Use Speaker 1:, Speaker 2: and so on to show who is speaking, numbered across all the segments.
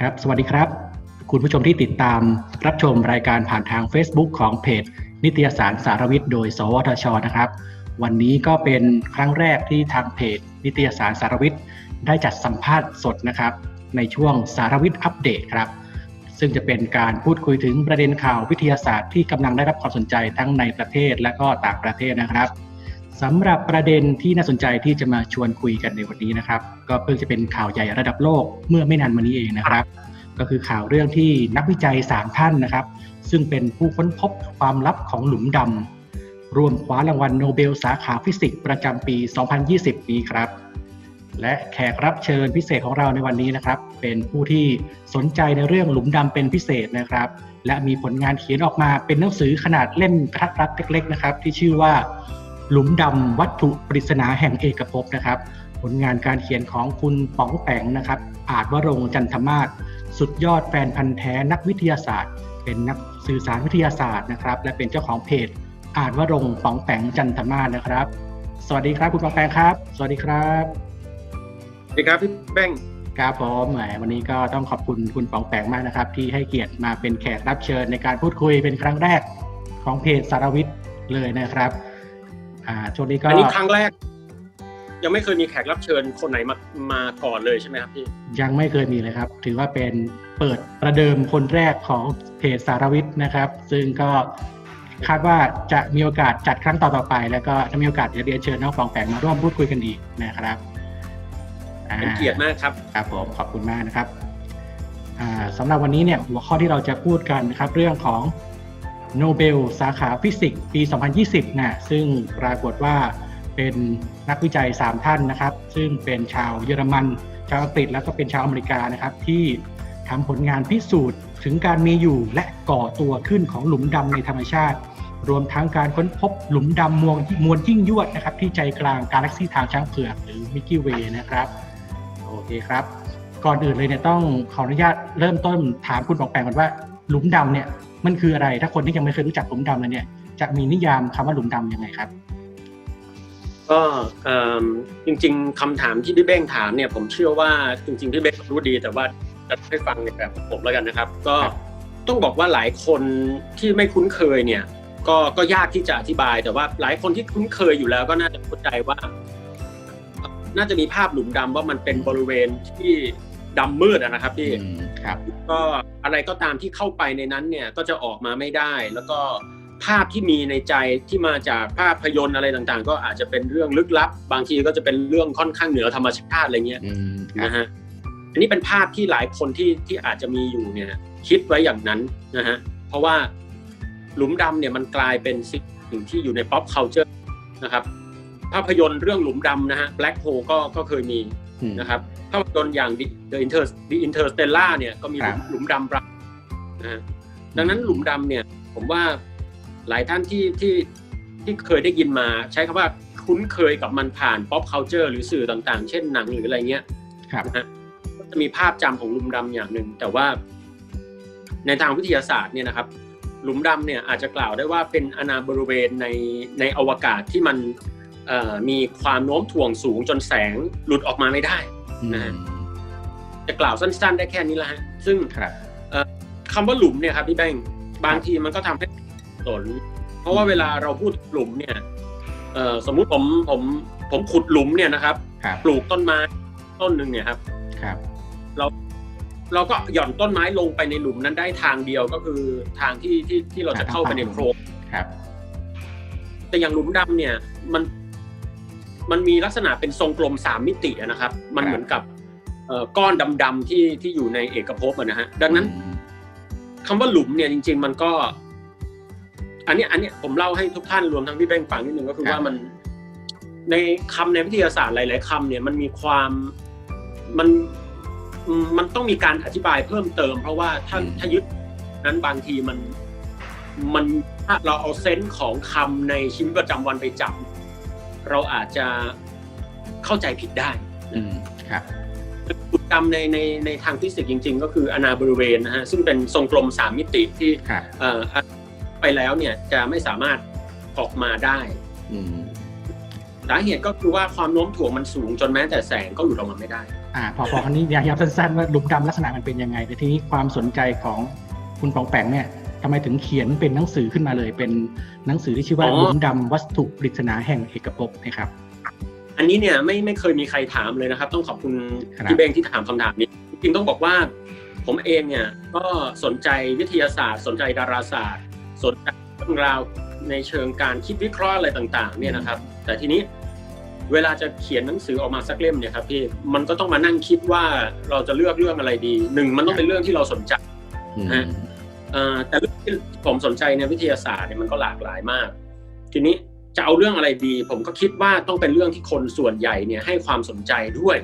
Speaker 1: ครับ สวัสดีครับ คุณผู้ชมที่ติดตามรับชมรายการผ่านทาง Facebook ของเพจ นิตยสารสารวิทย์โดย สวทชนะครับ วันนี้ก็เป็นครั้งแรกที่ทางเพจ นิตยสารสารวิทย์ได้จัดสัมภาษณ์สดนะครับ ในช่วงสารวิทย์อัปเดตครับ ซึ่งจะเป็นการพูดคุยถึงประเด็นข่าววิทยาศาสตร์ที่กำลังได้รับความสนใจทั้งในประเทศและก็ต่างประเทศนะครับ สำหรับประเด็นที่น่าสนใจที่จะมาชวนคุยกันในวันนี้นะครับ ก็เพิ่งจะเป็นข่าวใหญ่ระดับโลกเมื่อไม่นานมานี้เองนะครับ ก็คือข่าวเรื่องที่นักวิจัย3ท่านนะครับ ซึ่งเป็นผู้ค้นพบความลับของหลุมดำรวมคว้ารางวัลโนเบลสาขาฟิสิกส์ประจำปี 2020 นี้ครับ และแขกรับเชิญพิเศษของเราในวันนี้นะครับ เป็นผู้ที่สนใจในเรื่องหลุมดำเป็นพิเศษนะครับ และมีผลงานเขียนออกมาเป็นหนังสือขนาดเล่มกระทัดรัดเล็กๆนะครับ ที่ชื่อว่า หลุมดำวัตถุปริศนาแห่งเอกภพนะครับ ผลงานการเขียนของคุณป๋องแปงนะครับ อาจวรงค์จันทมาศสุดยอดแฟนพันธ์แท้นักวิทยาศาสตร์ เป็นนักสื่อสารวิทยาศาสตร์นะครับ และเป็นเจ้าของเพจ อาจวรงค์ป๋องแปงจันทมาศนะครับ สวัสดีครับคุณป๋องแปงครับ สวัสดีครับ
Speaker 2: สวัสดีครับพี่แป้ง
Speaker 1: ครับผมแหมวันนี้ก็ต้องขอบคุณคุณป๋องแปงมากนะครับ ที่ให้เกียรติมาเป็นแขกรับเชิญในการพูดคุยเป็นครั้งแรกของเพจสารวิทย์เลยนะครับ อ่าช่วงนี้ก็
Speaker 2: อันนี้ครั้งแรก ยังไม่เคยมีแขกรับเชิญคนไหนมามาก่อนเลยใช่ไหมครับพี่
Speaker 1: ยังไม่เคยมีเลยครับ ถือว่าเป็นเปิดประเดิมคนแรกของเพจสารวิทย์นะครับ ซึ่งก็คาดว่าจะมีโอกาสจัดครั้งต่อๆไป แล้วก็จะมีโอกาสจะเรียนเชิญน้องฟองแปงมาร่วมพูดคุยกันอีกนะครับอ่า
Speaker 2: เป็นเกียรติมากครับ
Speaker 1: ครับผมขอบคุณมากนะครับอ่าสำหรับวันนี้เนี่ยหัวข้อที่เราจะพูดกันนะครับ เรื่องของ โนเบลสาขาฟิสิกส์ปี 2020นะซึ่งปรากฏว่าเป็นนักวิจัย 3 ท่านนะครับ ซึ่งเป็นชาวเยอรมัน ชาวอังกฤษแล้วก็เป็นชาวอเมริกานะครับ ที่ทำผลงานพิสูจน์ถึงการมีอยู่และก่อตัวขึ้นของหลุมดำในธรรมชาติ รวมทั้งการค้นพบหลุมดำมวลมวลยิ่งยวดนะครับ ที่ใจกลางกาแล็กซีทางช้างเผือกหรือมิกกี้เวย์นะครับโอเคครับ ก่อนอื่นเลยเนี่ยต้องขออนุญาตเริ่มต้นถามคุณปองแปงก่อนว่าหลุมดำเนี่ย มันคืออะไร ถ้าคนที่ยังไม่เคยรู้จักหลุมดำเลยเนี่ย จะมีนิยามคำว่าหลุมดำยังไงครับ
Speaker 2: ก็เอิ่มจริง ๆคำถามที่พี่เบ้งถามเนี่ยผมเชื่อว่าจริงๆพี่เบ้งรู้ดีแต่ว่าจะให้ฟังในแบบของผมแล้วกันนะครับ ก็
Speaker 1: ครับ
Speaker 2: ต้องบอกว่าหลายคนที่ไม่คุ้นเคยเนี่ย ก็ก็ยากที่จะอธิบาย แต่ว่าหลายคนที่คุ้นเคยอยู่แล้วก็น่าจะเข้าใจว่า น่าจะมีภาพหลุมดำว่ามันเป็นบริเวณที่ดำมืดอะนะครับพี่
Speaker 1: อืมครับ
Speaker 2: ก็ อะไรก็ตามที่เข้าไปในนั้นเนี่ยก็จะออกมาไม่ได้ แล้วก็ภาพที่มีในใจที่มาจากภาพยนตร์อะไรต่างๆ ก็อาจจะเป็นเรื่องลึกลับ บางทีก็จะเป็นเรื่องค่อนข้างเหนือธรรมชาติอะไรเงี้ย
Speaker 1: อืมครับ
Speaker 2: นะฮะอันนี้เป็นภาพที่หลายคนที่ที่อาจจะมีอยู่เนี่ยคิดไว้อย่างนั้นนะฮะเพราะว่าหลุมดำเนี่ยมันกลายเป็นสิ่งที่อยู่ใน pop culture นะครับภาพยนตร์เรื่องหลุมดำนะฮะ Black Hole ก็ก็เคยมี
Speaker 1: อืม
Speaker 2: นะครับภาพยนตร์อย่าง The The Inter The Interstellar เนี่ยก็มีหลุม
Speaker 1: ครับ
Speaker 2: หลุมดำปรากฏนะฮะดังนั้นหลุมดำเนี่ยผมว่าหลายท่านที่ที่ที่เคยได้ยินมา ใช้คำว่าคุ้นเคยกับมันผ่าน pop culture หรือสื่อต่างๆ เช่นหนังหรืออะไรเงี้ย
Speaker 1: ครับ
Speaker 2: นะฮะก็จะมีภาพจำของหลุมดำอย่างหนึ่ง แต่ว่าในทางวิทยาศาสตร์เนี่ยนะครับ หลุมดำเนี่ยอาจจะกล่าวได้ว่าเป็นอนาบริเวณในในอวกาศที่มันเอ่อ มีความโน้มถ่วงสูงจนแสงหลุดออกมาไม่ได้
Speaker 1: อืม
Speaker 2: นะฮะจะกล่าวสั้น ๆ ได้แค่นี้แหละฮะซึ่ง
Speaker 1: ครับ
Speaker 2: คำว่าหลุมเนี่ยครับพี่แบงค์บางทีมันก็ทำให้สนเพราะว่าเวลาเราพูดหลุมเนี่ยเอ่อสมมุติผมผมผมขุดหลุมเนี่ยนะครับ
Speaker 1: ครับ
Speaker 2: ปลูกต้นไม้ต้นหนึ่งเนี่ยครับ
Speaker 1: ครับ
Speaker 2: เราก็หย่อนต้นไม้ลงไปในหลุมนั้นได้ทางเดียวก็คือทางที่ที่ที่เราจะเข้าไปในโพรง
Speaker 1: ครับ
Speaker 2: แต่อย่างหลุมดำเนี่ย มัน มันมีลักษณะเป็นทรงกลมสามมิติอะนะครับ มันเหมือนกับเอ่อก้อนดำๆที่ที่อยู่ในเอกภพอะนะฮะดังนั้น
Speaker 1: อืม
Speaker 2: คำว่าหลุมเนี่ยจริง ๆ มันก็ อันเนี้ยอันเนี้ยผมเล่าให้ทุกท่านรวมทั้งพี่เบ้งฟังนิดนึงก็คือว่ามันในคำในวิทยาศาสตร์หลาย ๆคำเนี่ยมันมีความมันอืมมันต้องมีการอธิบายเพิ่มเติม เพราะว่าถ้าถ้ายึดนั้นบางทีมันมันถ้าเราเอาเซนส์ของคำในชีวิตประจำวันไปจับ เราอาจจะเข้าใจผิดได้
Speaker 1: อืมครับ
Speaker 2: จุดดำในในในทางฟิสิกส์จริง ๆ ก็คืออนาบริเวณนะฮะซึ่งเป็นทรงกลมสามมิติที่
Speaker 1: ครับ
Speaker 2: เอ่อไปแล้วเนี่ยจะไม่สามารถออกมาได้
Speaker 1: อืม
Speaker 2: สาเหตุก็คือว่าความโน้มถ่วงมันสูงจนแม้แต่แสงก็หลุดออกมาไม่ได้
Speaker 1: อ่าพอพอคราวนี้อยากย้ำสั้นๆว่าหลุมดำลักษณะมันเป็นยังไงแต่ทีนี้ความสนใจของคุณปองแปงเนี่ย ทำไมถึงเขียนเป็นหนังสือขึ้นมาเลย เป็นหนังสือที่ชื่อว่า
Speaker 2: อ๋อ
Speaker 1: หลุมดำวัตถุปริศนาแห่งเอกภพนะครับ
Speaker 2: อันนี้เนี่ยไม่ไม่เคยมีใครถามเลยนะครับ ต้องขอบคุณ
Speaker 1: ครับ
Speaker 2: พี่เบงที่ถามคำถามนี้จริงๆต้องบอกว่า ผมเองเนี่ยก็สนใจวิทยาศาสตร์ สนใจดาราศาสตร์ สนใจเรื่องราวในเชิงการคิดวิเคราะห์อะไรต่างๆ เนี่ยนะครับ แต่ทีนี้เวลาจะเขียนหนังสือออกมาสักเล่มเนี่ยครับพี่มันก็ต้องมานั่งคิดว่าเราจะเลือกเรื่องอะไรดีหนึ่งมันต้องเป็นเรื่องที่เราสนใจ
Speaker 1: อืม
Speaker 2: ฮะเอ่อ แต่เรื่องที่ผมสนใจในวิทยาศาสตร์เนี่ยมันก็หลากหลายมาก ทีนี้จะเอาเรื่องอะไรดี ผมก็คิดว่าต้องเป็นเรื่องที่คนส่วนใหญ่เนี่ยให้ความสนใจด้วย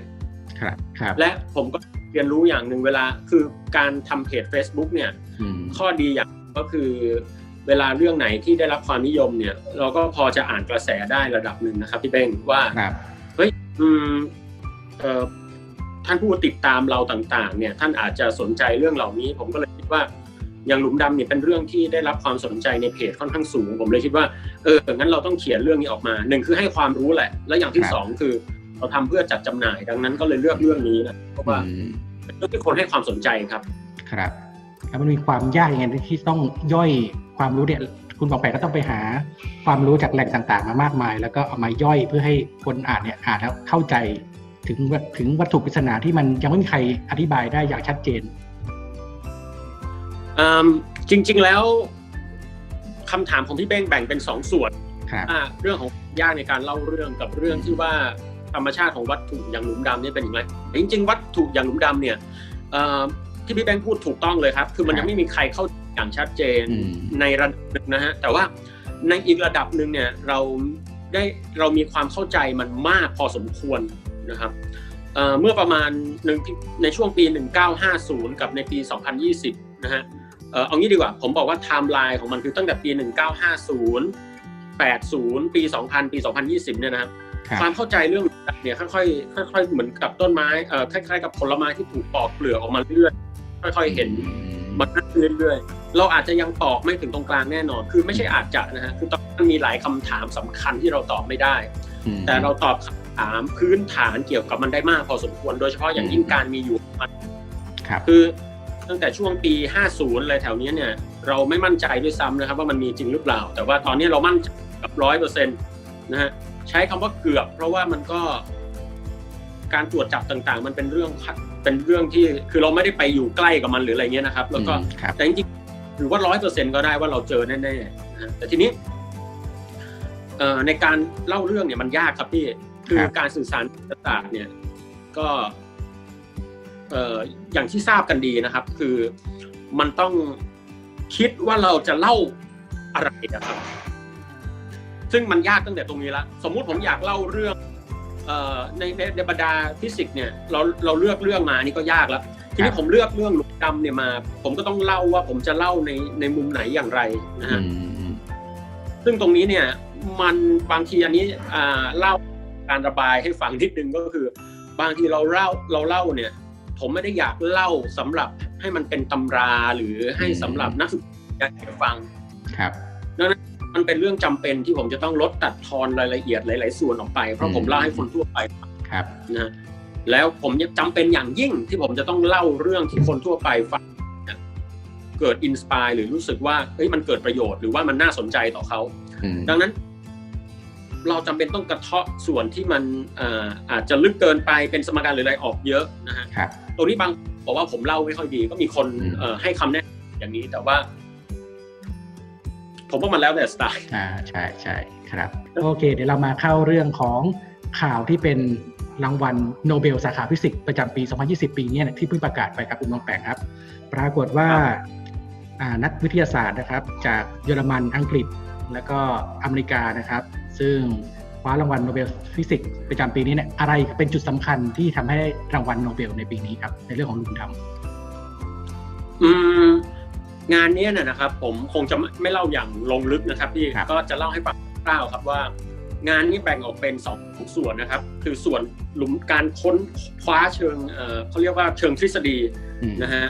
Speaker 1: ครับครับ
Speaker 2: และผมก็เรียนรู้อย่างหนึ่งเวลาคือการทำเพจ Facebook เนี่ย
Speaker 1: อืม
Speaker 2: ข้อดีอย่างก็คือเวลาเรื่องไหนที่ได้รับความนิยมเนี่ย เราก็พอจะอ่านกระแสได้ระดับหนึ่งนะครับพี่เป้งว่า
Speaker 1: ครับ
Speaker 2: อืมเอ่อท่านผู้ติดตามเราต่าง ๆ เนี่ย ท่านอาจจะสนใจเรื่องเหล่านี้ ผมก็เลยคิดว่า อย่างหลุมดำเนี่ยเป็นเรื่องที่ได้รับความสนใจในเพจค่อนข้างสูง ผมเลยคิดว่าเอองั้นเราต้องเขียนเรื่องนี้ออกมาหนึ่งคือให้ความรู้แหละ และอย่างที่
Speaker 1: ครับ
Speaker 2: สองคือ เราทำเพื่อจัดจำหน่ายดังนั้นก็เลยเลือกเรื่องนี้นะเพราะว่า
Speaker 1: อืม
Speaker 2: เป็นเรื่องที่คนให้ความสนใจครับ
Speaker 1: ครับแล้วมันมีความยากยังไงที่ต้องย่อยความรู้เนี่ยคุณปองแปงก็ต้องไปหาความรู้จากแหล่งต่างๆ มามากมาย แล้วก็เอามาย่อยเพื่อให้คนอ่านเนี่ยอ่านแล้วเข้าใจ ถึงว่าถึงวัตถุปริศนาที่มันยังไม่มีใครอธิบายได้อย่างชัดเจน
Speaker 2: อืม จริง ๆ แล้วคำถามของพี่เป้งแบ่งเป็นสองส่วน
Speaker 1: ครับ
Speaker 2: อ่าเรื่องของยากในการเล่าเรื่องกับเรื่องที่ว่าธรรมชาติของวัตถุอย่างหลุมดำเนี่ยเป็นอย่างไรแต่จริง ๆ วัตถุอย่างหลุมดำเนี่ยเอ่อที่พี่แบงค์พูดถูกต้องเลยครับ คือมัน
Speaker 1: ครับ
Speaker 2: ยังไม่มีใครเข้าใจอย่างชัดเจน
Speaker 1: อืม
Speaker 2: ในระดับหนึ่งนะฮะ แต่ว่าในอีกระดับหนึ่งเนี่ยเราได้เรามีความเข้าใจมันมากพอสมควรนะครับเอ่อเมื่อประมาณหนึ่งในช่วงปี 1950 กับในปี 2020 นะฮะ เออเอางี้ดีกว่า ผมบอกว่าไทม์ไลน์ของมันคือตั้งแต่ปี 1950 80 ปี 2000 ปี 2020 เนี่ยนะครับ
Speaker 1: ครับ
Speaker 2: ความเข้าใจเรื่องเนี่ยค่อยๆค่อยๆเหมือนกับต้นไม้เอ่อคล้ายๆกับผลไม้ที่ถูกปอกเปลือกออกมาเรื่อยๆค่อยๆเห็นมันมากขึ้นเรื่อยๆเราอาจจะยังตอบไม่ถึงตรงกลางแน่นอน คือไม่ใช่อาจจะนะฮะคือตอนนั้นมีหลายคำถามสำคัญที่เราตอบไม่ได้
Speaker 1: อืม
Speaker 2: แต่เราตอบคำถามพื้นฐานเกี่ยวกับมันได้มากพอสมควร โดยเฉพาะอย่างยิ่งการมีอยู่ของมัน
Speaker 1: ครับ
Speaker 2: คือ ตั้งแต่ช่วงปี 50 อะไรแถวเนี้ยเนี่ยเราไม่มั่นใจด้วยซ้ำนะครับว่ามันมีจริงหรือเปล่า แต่ว่าตอนนี้เรามั่นใจกับร้อยเปอร์เซ็นต์นะฮะใช้คำว่าเกือบ เพราะว่ามันก็การตรวจจับต่างๆ มันเป็นเรื่องเป็นเรื่องที่คือเราไม่ได้ไปอยู่ใกล้กับมันหรืออะไรเงี้ยนะครับ แล้วก็
Speaker 1: อืมครับ
Speaker 2: แต่จริงๆถือว่าร้อยเปอร์เซ็นก็ได้ว่าเราเจอแน่ๆนะฮะแต่ทีนี้เอ่อในการเล่าเรื่องเนี่ยมันยากครับพี่คือ
Speaker 1: ครับ
Speaker 2: การสื่อสารต่างๆเนี่ยก็ เอ่ออย่างที่ทราบกันดีนะครับ คือมันต้องคิดว่าเราจะเล่าอะไรนะครับ ซึ่งมันยากตั้งแต่ตรงนี้ละสมมุติผมอยากเล่าเรื่องเอ่อในในในบรรดาฟิสิกส์เนี่ยเราเราเลือกเรื่องมานี่ก็ยากแล้วที
Speaker 1: ค
Speaker 2: นี้
Speaker 1: รับ
Speaker 2: ผมเลือกเรื่องหลุมดำเนี่ยมา ผมก็ต้องเล่าว่าผมจะเล่าในในมุมไหนอย่างไรนะ
Speaker 1: อื
Speaker 2: ฮะ
Speaker 1: ม
Speaker 2: ซึ่งตรงนี้เนี่ย มันบางทีอันนี้อ่าเล่าการระบายให้ฟังนิดนึงก็คือ บางทีเราเล่าเราเล่าเนี่ย ผมไม่ได้อยากเล่าสำหรับให้มันเป็นตำราหรือให้สำหรับนักศึกษาได้ฟัง
Speaker 1: ครับ
Speaker 2: มันเป็นเรื่องจำเป็นที่ผมจะต้องลดตัดทอนรายละเอียดหลาย ๆ ส่วนออกไป เพราะผมเล่าให้คนทั่วไปฟัง
Speaker 1: ครับ
Speaker 2: นะฮะแล้วผมจำเป็นอย่างยิ่งที่ผมจะต้องเล่าเรื่องที่คนทั่วไปฟังเนี่ยเกิดอินสปายหรือรู้สึกว่าเฮ้ยมันเกิดประโยชน์หรือว่ามันน่าสนใจต่อเขา
Speaker 1: อืม
Speaker 2: ดังนั้น เราจำเป็นต้องกระเทาะส่วนที่มันอ่าอาจจะลึกเกินไปเป็นสมการหรืออะไรออกเยอะนะฮะ
Speaker 1: ครับ
Speaker 2: ตรงนี้บางบอกว่าผมเล่าไม่ค่อยดี ก็มีคน
Speaker 1: อืม
Speaker 2: เอ่อให้คำแนะนำอย่างนี้แต่ว่า ผมว่ามันแล้วแต่สไตล์
Speaker 1: อ่าใช่ใช่ครับ โอเค เดี๋ยวเรามาเข้าเรื่องของข่าวที่เป็นรางวัลโนเบลสาขาฟิสิกส์ประจำปี 2020 ปีเนี้ยที่เพิ่งประกาศไปครับคุณน้องแปงครับ ปรากฏว่าอ่านักวิทยาศาสตร์นะครับ จากเยอรมันอังกฤษ แล้วก็อเมริกานะครับ ซึ่งคว้ารางวัลโนเบลฟิสิกส์ประจำปีนี้เนี่ยอะไรเป็นจุดสำคัญที่ทำให้รางวัลโนเบลในปีนี้ครับ ในเรื่องของหลุมดำ
Speaker 2: อืมงานเนี้ยนะนะครับ ผมคงจะไม่ไม่เล่าอย่างลงลึกนะครับพี่
Speaker 1: ครับ
Speaker 2: ก็จะเล่าให้ฟังคร่าวๆครับว่างานนี้แบ่งออกเป็นสองส่วนนะครับ คือส่วนหลุมการค้นคว้าเชิงเอ่อเขาเรียกว่าเชิงทฤษฎี
Speaker 1: อืม
Speaker 2: นะฮะ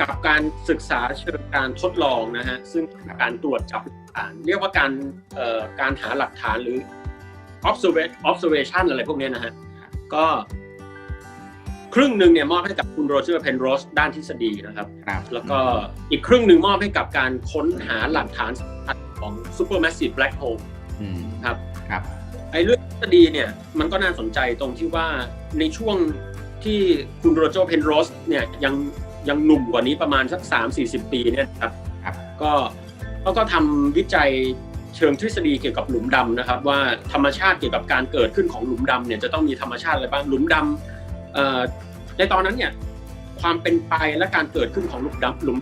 Speaker 2: กับการศึกษาเชิงการทดลองนะฮะซึ่งการตรวจจับหลัก ฐาน เรียกว่าการเอ่อการหาหลักฐานหรือ observation observation อะไรพวกเนี้ยนะฮะ ก็ครึ่งหนึ่งเนี่ยมอบให้กับคุณโรเจอร์เพนโรสด้านทฤษฎีนะครับ
Speaker 1: ครับ
Speaker 2: แล้วก็อีกครึ่งหนึ่งมอบให้กับการค้นหาหลักฐานสำคัญของ supermassive black hole
Speaker 1: อืม
Speaker 2: ครับ
Speaker 1: ครับ
Speaker 2: ไอ้เรื่องทฤษฎีเนี่ยมันก็น่าสนใจตรงที่ว่าในช่วงที่คุณโรเจอร์เพนโรสเนี่ยยังยังหนุ่มกว่านี้ประมาณสัก 3-40 ปีเนี่ยนะครับ
Speaker 1: ครับ
Speaker 2: ก็ เขาก็ทำวิจัยเชิงทฤษฎีเกี่ยวกับหลุมดำนะครับ ว่าธรรมชาติเกี่ยวกับการเกิดขึ้นของหลุมดำเนี่ยจะต้องมีธรรมชาติอะไรบ้างหลุมดำเอ่อในตอนนั้นเนี่ยความเป็นไปและการเกิดขึ้นของหลุมดำหลุม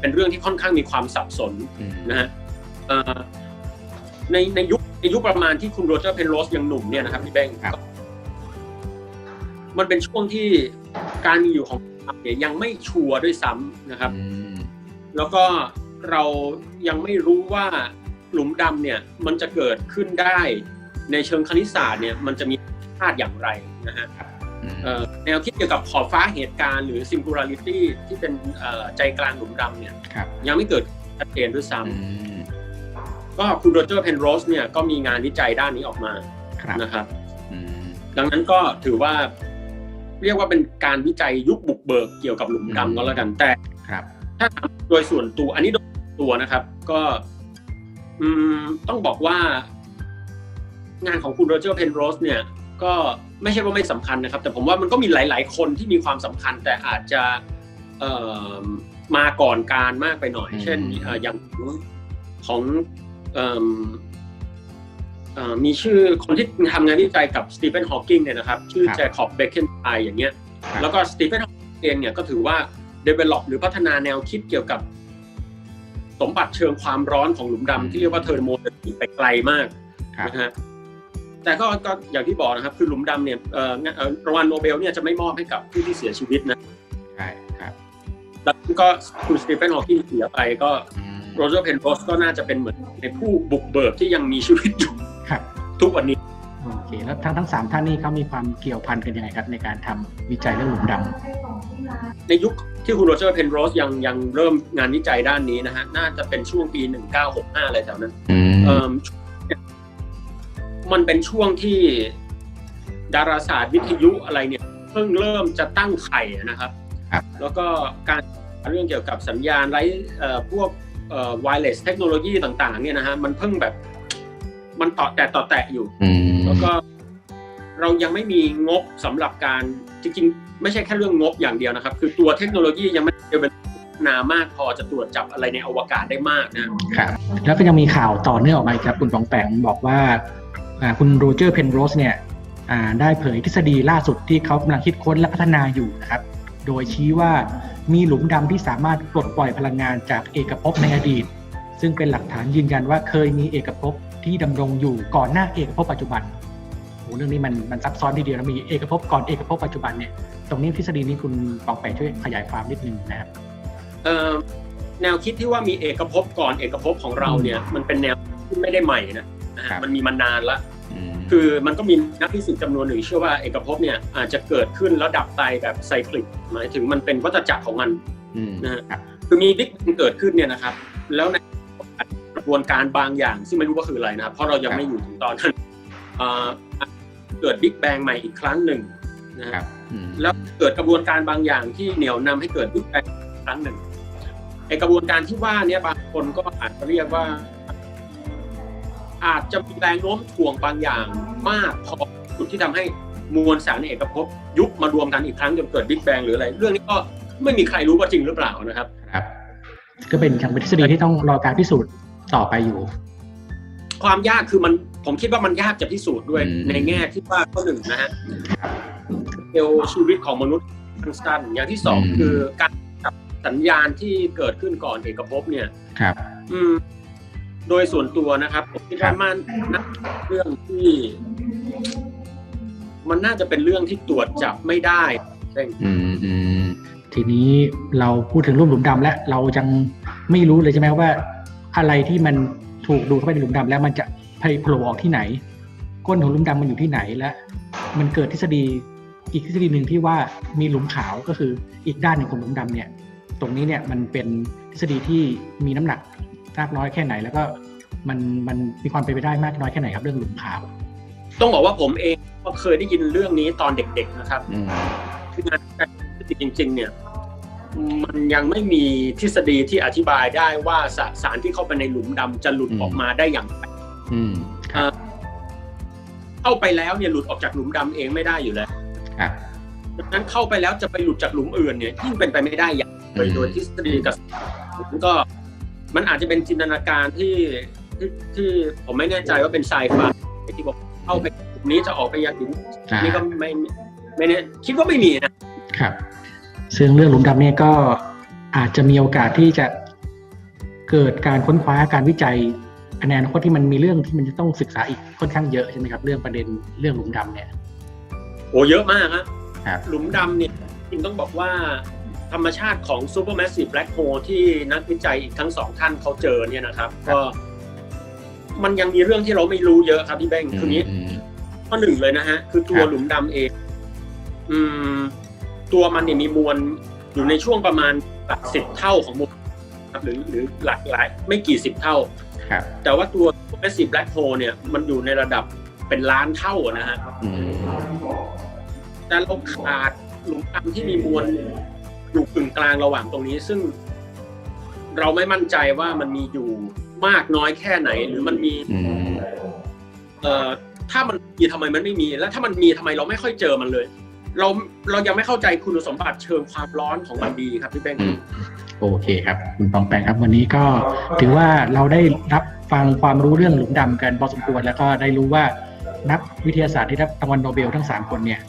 Speaker 2: เป็นเรื่องที่ค่อนข้างมีความสับสน
Speaker 1: อืม
Speaker 2: นะฮะเอ่อในในยุคในยุคประมาณที่คุณโรเจอร์เพนโรสยังหนุ่มเนี่ยนะครับพี่แบงค์
Speaker 1: ครับ
Speaker 2: มันเป็นช่วงที่การมีอยู่ของดำเนี่ยยังไม่ชัวร์ด้วยซ้ำนะครับ
Speaker 1: อืม
Speaker 2: แล้วก็ เรายังไม่รู้ว่าหลุมดำเนี่ยมันจะเกิดขึ้นได้ในเชิงคณิตศาสตร์เนี่ยมันจะมีธาตุอย่างไรนะฮะ
Speaker 1: อืม
Speaker 2: เอ่อแนวคิดเกี่ยวกับขอบฟ้าเหตุการณ์หรือ singularity ที่เป็นเอ่อใจกลางหลุมดำเนี่ย
Speaker 1: ครับ
Speaker 2: ยังไม่เกิดชัดเจนด้วยซ้
Speaker 1: อืมำ
Speaker 2: ก็คุณโรเจอร์เพนโรสเนี่ยก็มีงานวิจัยด้านนี้ออกมา
Speaker 1: ครับ
Speaker 2: นะครับ
Speaker 1: อืม
Speaker 2: ดังนั้นก็ถือว่าเรียกว่าเป็นการวิจัยยุคบุกเบิกเกี่ยวกับหลุม
Speaker 1: อืม
Speaker 2: ดำก็แล้วกันแต่
Speaker 1: ครับ
Speaker 2: ถ้าถามโดยส่วนตัวอันนี้โดยส่วน ตัวนะครับ ก็อืมต้องบอกว่างานของคุณโรเจอร์เพนโรสเนี่ยก็ไม่ใช่ว่าไม่สำคัญนะครับ แต่ผมว่ามันก็มีหลาย ๆ คนที่มีความสำคัญแต่อาจจะเอ่อมาก่อนการมากไปหน่อย
Speaker 1: อืม
Speaker 2: เช่นเอ่ออย่างของเอิ่มเอ่อมีชื่อคนที่ทำงานวิจัยกับสตีเฟนฮอว์กิงเนี่ยนะครับ ชื่อแจคอบเบเคนไออย่างเงี้ย
Speaker 1: ครับ
Speaker 2: แล้วก็สตีเฟนฮอว์กิงเองเนี่ยก็ถือว่า develop หรือพัฒนาแนวคิดเกี่ยวกับ สมบัติเชิงความร้อนของหลุมดำที่เรียกว่าเทอร์โมเดลไปไกลมาก
Speaker 1: ครับ
Speaker 2: นะฮะแต่ก็ก็อย่างที่บอกนะครับคือหลุมดำเนี่ยเอ่องานเอ่อรางวัลโนเบลเนี่ยจะไม่มอบให้กับผู้ที่เสียชีวิตนะ
Speaker 1: ใช่ครับ
Speaker 2: แล้วก็คุณสตีเฟนฮอว์กิงเสียไปก็
Speaker 1: อืม
Speaker 2: โรเจอร์เพนโรสก็น่าจะเป็นเหมือนในผู้บุกเบิกที่ยังมีชีวิตอยู่
Speaker 1: ครับ
Speaker 2: ทุกวันนี้
Speaker 1: โอเคแล้วทั้งทั้งสามท่านนี่เขามีความเกี่ยวพันกันยังไงครับในการทำวิจัยเรื่องหลุมดำ
Speaker 2: ในยุคที่คุณโรเจอร์เพนโรสยังยังเริ่มงานวิจัยด้านนี้นะฮะน่าจะเป็นช่วงปี 1965อะไรแถวนั้น
Speaker 1: อืม
Speaker 2: เอิ่มมันเป็นช่วงที่ดาราศาสตร์วิทยุอะไรเนี่ยเพิ่งเริ่มจะตั้งไข่นะครับ
Speaker 1: ครับ
Speaker 2: แล้วก็การเรื่องเกี่ยวกับสัญญาณไร้เอ่อพวกเอ่อ wireless เทคโนโลยีต่างๆเนี่ยนะฮะมันเพิ่งแบบ มันต่อแต่ต่อแตะอยู่
Speaker 1: อืม
Speaker 2: แล้วก็เรายังไม่มีงบสำหรับการจริงๆ ไม่ใช่แค่เรื่องงบอย่างเดียวนะครับ คือตัวเทคโนโลยียังไม่ได้เป็นนามากพอจะตรวจจับอะไรในอวกาศได้มากนะ
Speaker 1: ครับแล้วก็ยังมีข่าวต่อเนื่องออกมาอีกครับ คุณปองแปงบอกว่าอ่าคุณโรเจอร์เพนโรสเนี่ยอ่าได้เผยทฤษฎีล่าสุดที่เขากำลังคิดค้นและพัฒนาอยู่นะครับ โดยชี้ว่ามีหลุมดำที่สามารถปลดปล่อยพลังงานจากเอกภพในอดีต ซึ่งเป็นหลักฐานยืนยันว่าเคยมีเอกภพ ที่ดำรงอยู่ก่อนหน้าเอกภพปัจจุบันโหเรื่องนี้มันมันซับซ้อนทีเดียวนะมีเอกภพก่อนเอกภพปัจจุบันเนี่ยตรงนี้ทฤษฎีนี้คุณปองแปงช่วยขยายความนิดนึงนะครับ
Speaker 2: เอ่อแนวคิดที่ว่ามีเอกภพก่อนเอกภพของเราเนี่ย มันเป็นแนวที่ไม่ได้ใหม่นะนะ
Speaker 1: ครั
Speaker 2: ฮะ
Speaker 1: บ
Speaker 2: มันมีมานานละ
Speaker 1: อืม
Speaker 2: คือมันก็มีนักฟิสิกส์จำนวนหนึ่งเชื่อว่าเอกภพเนี่ยอาจจะเกิดขึ้นแล้วดับไปแบบไซคลิกหมายถึงมันเป็นวัฏจักรของมัน
Speaker 1: อืม
Speaker 2: นะฮะ
Speaker 1: ครับ
Speaker 2: คือมีบิ๊กเกิดขึ้นเนี่ยนะครับ แล้วในก ระบวนการบางอย่าง ซึ่งไม่รู้ว่าคืออะไรนะครับเพราะเรายังไม่อยู่ถึงตอนนั้นเอ่อเกิดบิ๊กแบงใหม่อีกครั้งหนึ่งนะ
Speaker 1: ครั
Speaker 2: ฮะ
Speaker 1: บอืม
Speaker 2: แล้วเกิดกระบวนการบางอย่างที่เหนี่ยวนำให้เกิดบิ๊กแบงครั้งหนึ่งไอกระบวนการที่ว่าเนี้บางคนก็อาจจะเรียกว่า อาจจะมีแรงโน้มถ่วงบางอย่างมากพอจุดที่ทำให้มวลสารในเอกภพยุบมารวมกันอีกครั้งจนเกิดบิ๊กแบงหรืออะไร เรื่องนี้ก็ไม่มีใครรู้ว่าจริงหรือเปล่านะครับ
Speaker 1: ครับ ก็เป็นทางทฤษฎีที่ต้องรอการพิสูจน์ ต่อไปอยู่
Speaker 2: ความยากคือมันผมคิดว่ามันยากจะพิสูจน์ด้วย
Speaker 1: อืม
Speaker 2: ในแง่ที่ว่าข้อหนึ่งนะฮะเอลชีวิตของมนุษย์สั้นๆอย่างที่สอง
Speaker 1: อืม
Speaker 2: คือการจับสัญญาณที่เกิดขึ้นก่อนเอกภพเนี่ย
Speaker 1: ครับ
Speaker 2: อืม โดยส่วนตัวนะครับ ผมคิดว่ามันน่าเรื่องที่ มันน่าจะเป็นเรื่องที่ตรวจจับไม่ได้เช่น
Speaker 1: อืมอืมทีนี้เราพูดถึงรูปหลุมดำแล้ว เรายังไม่รู้เลยใช่ไหมว่า อะไรที่มันถูกดูดเข้าไปในหลุมดำแล้วมันจะไปโผล่ออกที่ไหน ก้นของหลุมดำมันอยู่ที่ไหนและ มันเกิดทฤษฎีอีกทฤษฎีหนึ่งที่ว่ามีหลุมขาวก็คืออีกด้านหนึ่งของหลุมดำเนี่ย ตรงนี้เนี่ยมันเป็นทฤษฎีที่มีน้ำหนักมากน้อยแค่ไหน แล้วก็มันมันมีความเป็นไปได้มากน้อยแค่ไหนครับเรื่องหลุมขาว
Speaker 2: ต้องบอกว่าผมเองก็เคยได้ยินเรื่องนี้ตอนเด็กๆนะครับ
Speaker 1: อืม
Speaker 2: งานการทฤษฎีจริงๆเนี่ย มันยังไม่มีทฤษฎีที่อธิบายได้ว่าสาสารที่เข้าไปในหลุมดำจะหลุด
Speaker 1: อืม
Speaker 2: ออกมาได้อย่างไร
Speaker 1: อืมครับ
Speaker 2: เข้าไปแล้วเนี่ยหลุดออกจากหลุมดำเองไม่ได้อยู่แล้ว
Speaker 1: ครับ
Speaker 2: ดังนั้นเข้าไปแล้วจะไปหลุดจากหลุมอื่นเนี่ยยิ่งเป็นไปไม่ได้อย่างโดยโดยทฤษฎีกับมันก็ มันอาจจะเป็นจินตนาการที่ที่ที่ผมไม่แน่ใจว่าเป็นไซไฟที่บอกเข้าไปหลุมนี้จะออกไปยังหลุม
Speaker 1: อ่า
Speaker 2: นี่ก็ไม่ไม่แน่คิดว่าไม่มีนะ
Speaker 1: ครับ ซึ่งเรื่องหลุมดำเนี่ยก็อาจจะมีโอกาสที่จะเกิดการค้นคว้าการวิจัยในอนาคตที่มันมีเรื่องที่มันจะต้องศึกษาอีกค่อนข้างเยอะใช่ไหมครับ เรื่องประเด็นเรื่องหลุมดำเนี่ย
Speaker 2: โอ้เยอะมากฮะ
Speaker 1: ครับ
Speaker 2: หลุมดำเนี่ยจริงต้องบอกว่าธรรมชาติของ supermassive black hole ที่นักวิจัยอีกทั้งสองท่านเขาเจอเนี่ยนะครับก็มันยังมีเรื่องที่เราไม่รู้เยอะครับพี่แบงค์คือนี้
Speaker 1: อืม
Speaker 2: ข้อหนึ่งเลยนะฮะ คือตั
Speaker 1: ควรับ
Speaker 2: หลุมดำเอง อืม ตัวมันเนี่ยมีมวลอยู่ในช่วงประมาณหลักสิบเท่าของมวลครับหรือหรือหลักหลายไม่กี่สิบเท่า
Speaker 1: ครับ
Speaker 2: แต่ว่าตัว supermassive black hole เนี่ยมันอยู่ในระดับเป็นล้านเท่านะฮะ
Speaker 1: อืม
Speaker 2: แต่เราขาดหลุมดำที่มีมวลอยู่กึ่งกลางระหว่างตรงนี้ ซึ่งเราไม่มั่นใจว่ามันมีอยู่มากน้อยแค่ไหน หรือมันมี
Speaker 1: อืม
Speaker 2: เอ่อถ้ามันมีทำไมมันไม่มี แล้วถ้ามันมีทำไมเราไม่ค่อยเจอมันเลย เราเรายังไม่เข้าใจคุณสมบัติเชิงความร้อนของมันดีครับพี่แป้ง
Speaker 1: โอเคครับ คุณปองแปงครับ วันนี้ก็ถือว่าเราได้รับฟังความรู้เรื่องหลุมดำกันพอสมควรแล้วก็ได้รู้ว่านักวิทยาศาสตร์ที่ได้รางวัลโนเบลทั้งสามคนเนี่ย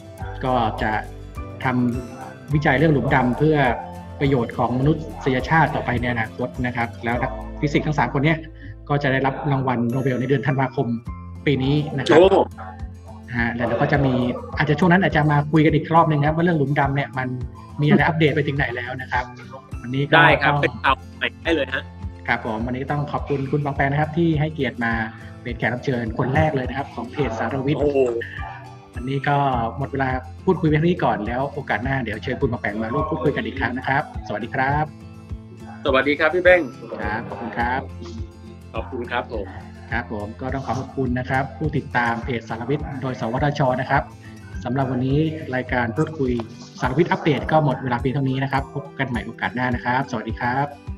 Speaker 1: ก็จะทำวิจัยเรื่องหลุมดำเพื่อประโยชน์ของมนุษยชาติต่อไปในอนาคตนะครับ แล้วนักฟิสิกส์ทั้งสามคนเนี้ยก็จะได้รับรางวัลโนเบลในเดือนธันวาคมปีนี้นะครับ ฮะแล้วเราก็จะมีอาจจะช่วงนั้นอาจจะมาคุยกันอีกรอบหนึ่งนะครับว่าเรื่องหลุมดำเนี่ยมันมีอะไรอัปเดตไปถึงไหนแล้วนะครับ วันนี้ก็
Speaker 2: ได้ครับ
Speaker 1: ต้อง
Speaker 2: เป็นข่าวใหม่ได้เลยฮะ
Speaker 1: ครับผมวันนี้ต้องขอบคุณคุณบางแปงนะครับ ที่ให้เกียรติมาเป็นแขกรับเชิญคนแรกเลยนะครับ ของเพจสารวิทย์
Speaker 2: โอ้โห
Speaker 1: วันนี้ก็หมดเวลาพูดคุยไปเท่านี้ก่อนแล้วโอกาสหน้าเดี๋ยวเชิญคุณบางแปงมาร่วมพูดคุยกันอีกครั้งนะครับ สวัสดีครับ
Speaker 2: สวัสดีครับพี่แป้ง
Speaker 1: ครับขอบคุณครับ
Speaker 2: ขอบคุณครับผม
Speaker 1: ครับผมก็ต้องขอขอบคุณนะครับ ผู้ติดตามเพจสารวิทย์โดยสวทชนะครับสำหรับวันนี้รายการพูดคุยสารวิทย์อัปเดตก็หมดเวลาเพียงเท่านี้นะครับ พบกันใหม่โอกาสหน้านะครับ สวัสดีครับ